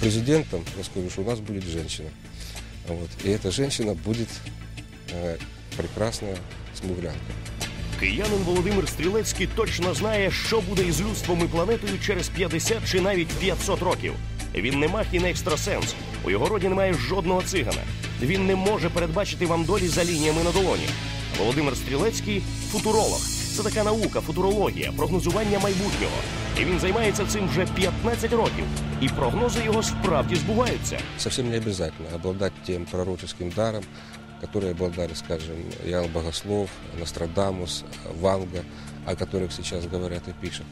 президентом, я скажу, что у нас будет женщина. Вот. И эта женщина будет э, прекрасная смуглянка. Киянин Володимир Стрілецький точно знає, що буде із людством і планетою через 50 чи навіть 500 років. Він не мах і не екстрасенс. У його роді немає жодного цигана. Він не може передбачити вам долі за лініями на долоні. Володимир Стрілецький футуролог. Це така наука, футурологія, прогнозування майбутнього. І він займається цим вже 15 років. І прогнози його справді збуваються. Совсем не обязательно обладать тем пророческим даром, который обладали, скажем, Иоанн Богослов, Нострадамус, Ванга, о которых сейчас говорят и пишут.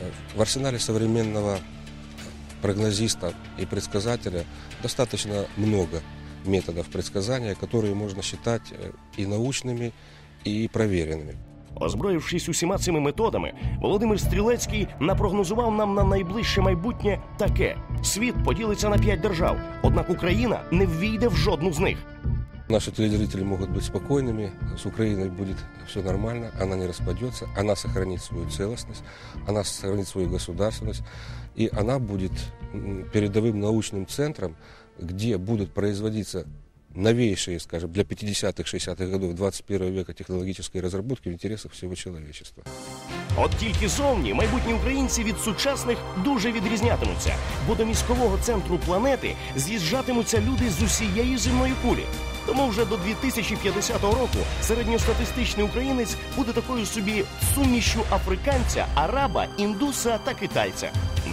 Э, В арсенале современного прогнозиста и предсказателя достаточно много методов предсказания, которые можно считать э, и научными, и проверенными. Озброївшись усіма цими методами, Володимир Стрілецький напрогнозував нам на найближче майбутнє таке: світ поділиться на п'ять держав, однак Україна не ввійде в жодну з них. Наши телезрители могут быть спокойными, с Украиной будет все нормально, она не распадется, она сохранит свою целостность, она сохранит свою государственность, и она будет м, передовым научным центром, где будут производиться новейшие, скажем, для 50-х, 60-х годов 21 века технологические разработки в интересах всего человечества. От тільки зовні майбутні українці від сучасних дуже відрізнятимуться, бо до міськового центру планети з'їжджатимуться люди з усієї земної кулі. Тому вже до 2050 року середньостатистичний українець буде такою собі сумішю африканця, араба, індуса та китайця.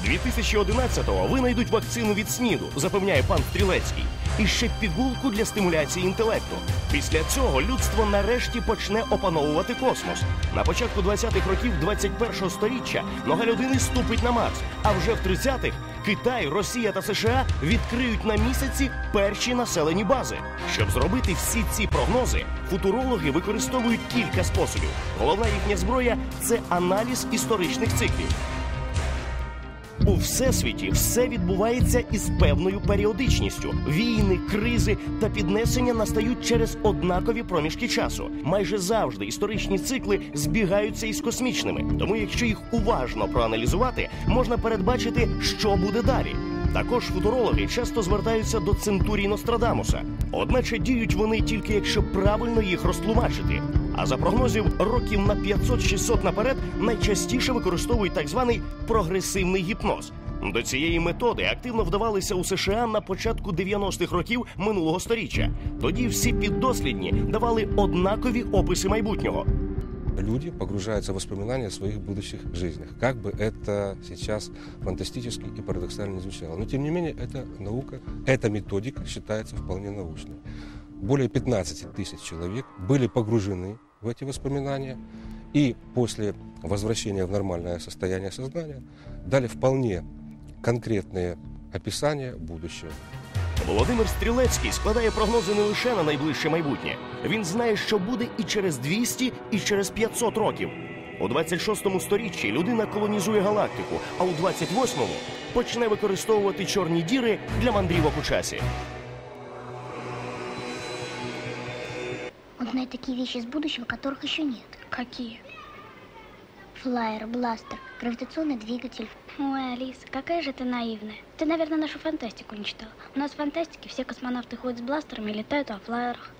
2011-го винайдуть вакцину від СНІДу, запевняє пан Стрілецький, і ще пігулку для стимуляції інтелекту. Після цього людство нарешті почне опановувати космос. На початку 20-х років 21-го сторіччя нога людини ступить на Марс, а вже в 30-х Китай, Росія та США відкриють на місяці перші населені бази. Щоб зробити всі ці прогнози, футурологи використовують кілька способів. Головна їхня зброя це аналіз історичних циклів. У всесвіті все відбувається із певною періодичністю. Війни, кризи та піднесення настають через однакові проміжки часу. Майже завжди історичні цикли збігаються із космічними. Тому, якщо їх уважно проаналізувати, можна передбачити, що буде далі. Також футурологи часто звертаються до центурій Нострадамуса. Одначе діють вони тільки якщо правильно їх розтлумачити. А за прогнозів років на 500-600 наперед найчастіше використовують так званий прогресивний гіпноз. До цієї методи активно вдавалися у США на початку 90-х років минулого століття. Тоді всі піддослідні давали однакові описи майбутнього. Люди погружаются в воспоминания о своих будущих жизнях. Как бы это сейчас фантастически и парадоксально не звучало. Но тем не менее, эта наука, эта методика считается вполне научной. Более 15 тысяч человек были погружены в эти воспоминания и после возвращения в нормальное состояние сознания дали вполне конкретные описания будущего. Володимир Стрілецький складає прогнози не лише на найближче майбутнє. Він знає, що буде і через 200, і через 500 років. У 26-му сторіччі людина колонізує галактику, а у 28-му почне використовувати чорні діри для мандрівок у часі. Он знает такие вещи из будущего, которых еще нет. Какие? Флайер, бластер, гравитационный двигатель. Ой, Алиса, какая же ты наивная. Ты, наверное, нашу фантастику не читала. У нас в фантастике все космонавты ходят с бластерами и летают во флайерах.